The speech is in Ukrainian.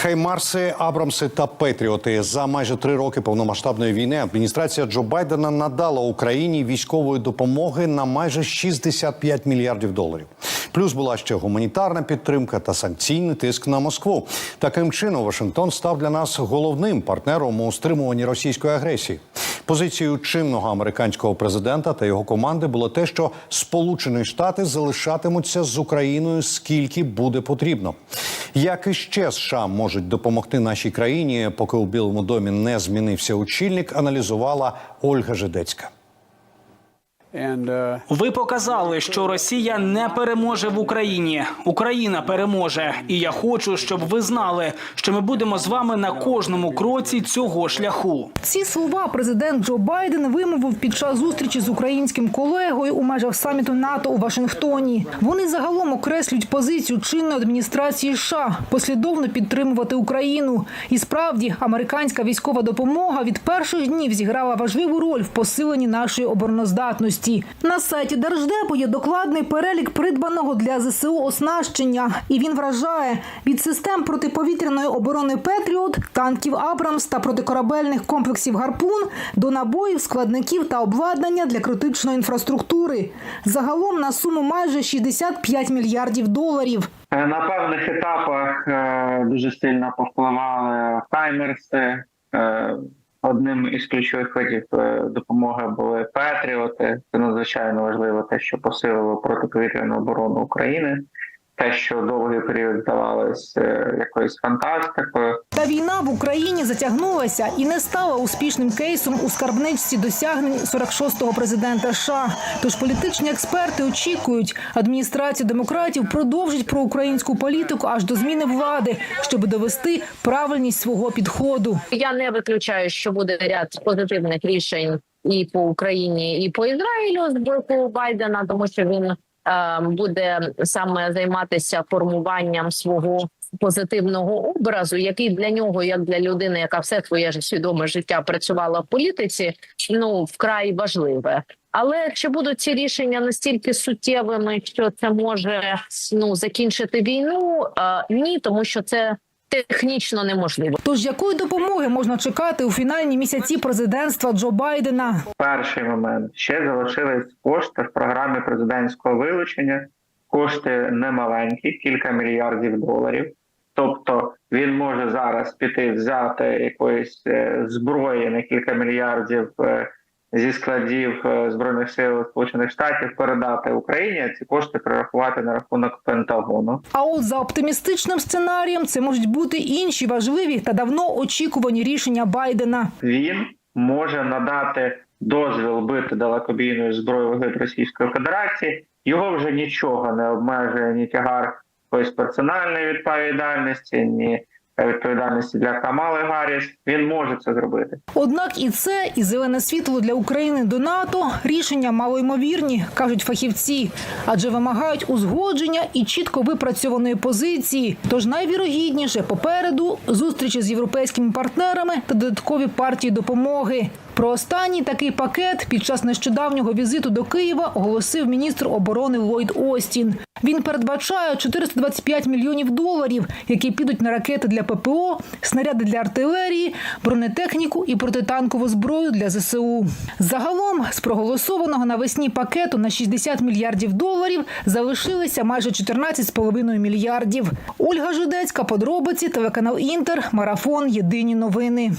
Хаймарси, Абрамси та Петріоти за майже три роки повномасштабної війни адміністрація Джо Байдена надала Україні військової допомоги на майже 65 мільярдів доларів. Плюс була ще гуманітарна підтримка та санкційний тиск на Москву. Таким чином, Вашингтон став для нас головним партнером у стримуванні російської агресії. Позицією чинного американського президента та його команди було те, що Сполучені Штати залишатимуться з Україною скільки буде потрібно. Як і ще США можуть допомогти нашій країні, поки у Білому домі не змінився очільник, аналізувала Ольга Жидецька. Uh, Ви показали, що Росія не переможе в Україні. Україна переможе. І я хочу, щоб ви знали, що ми будемо з вами на кожному кроці цього шляху. Ці слова президент Джо Байден вимовив під час зустрічі з українським колегою у межах саміту НАТО у Вашингтоні. Вони загалом окреслюють позицію чинної адміністрації США послідовно підтримувати Україну. І справді американська військова допомога від перших днів зіграла важливу роль в посиленні нашої обороноздатності. На сайті Держдепу є докладний перелік придбаного для ЗСУ оснащення, і він вражає від систем протиповітряної оборони Петріот, танків Абрамс та протикорабельних комплексів Гарпун до набоїв, складників та обладнання для критичної інфраструктури. Загалом на суму майже 65 мільярдів доларів. Е, На певних етапах е, дуже сильно повпливали таймерси. Одним із ключових видів е, допомоги були Петріоти. Це надзвичайно важливо, те, що посилило протиповітряну оборону України, те, що довгий період здавалось е, якоюсь фантастикою. Та війна в Україні затягнулася і не стала успішним кейсом у скарбничці досягнень 46-го президента США. Тож політичні експерти очікують, адміністрація демократів продовжить проукраїнську політику аж до зміни влади, щоб довести правильність свого підходу. Я не виключаю, що буде ряд позитивних рішень і по Україні, і по Ізраїлю з боку Байдена, тому що він буде саме займатися формуванням свого позитивного образу, який для нього, як для людини, яка все своє свідоме життя працювала в політиці, ну вкрай важливе. Але чи будуть ці рішення настільки суттєвими, що це може ну закінчити війну? Е, ні, тому що це технічно неможливо. Тож якої допомоги можна чекати у фінальні місяці президентства Джо Байдена? Перший момент ще залишились кошти в програмі президентського вилучення. Кошти немаленькі, кілька мільярдів доларів. Тобто він може зараз піти взяти якоїсь е, зброї на кілька мільярдів е, зі складів е, збройних сил Сполучених Штатів, передати Україні. Ці кошти перерахувати на рахунок Пентагону. А от за оптимістичним сценарієм це можуть бути інші важливі та давно очікувані рішення Байдена. він може надати дозвіл бити далекобійною зброєю в Російської Федерації. Його вже нічого не обмежує ні тягар якоїсь персональної відповідальності, ні відповідальності для Камали Гарріс. Він може це зробити. Однак і це, і зелене світло для України до НАТО рішення малоймовірні, кажуть фахівці, адже вимагають узгодження і чітко випрацьованої позиції. Тож найвірогідніше попереду зустрічі з європейськими партнерами та додаткові партії допомоги. Про останній такий пакет під час нещодавнього візиту до Києва оголосив міністр оборони Ллойд Остін. Він передбачає 425 мільйонів доларів, які підуть на ракети для ППО, снаряди для артилерії, бронетехніку і протитанкову зброю для ЗСУ. Загалом з проголосованого навесні пакету на 60 мільярдів доларів залишилися майже 14,5 мільярдів. Ольга Жидецька, подробиці, телеканал Інтер, марафон. Єдині новини.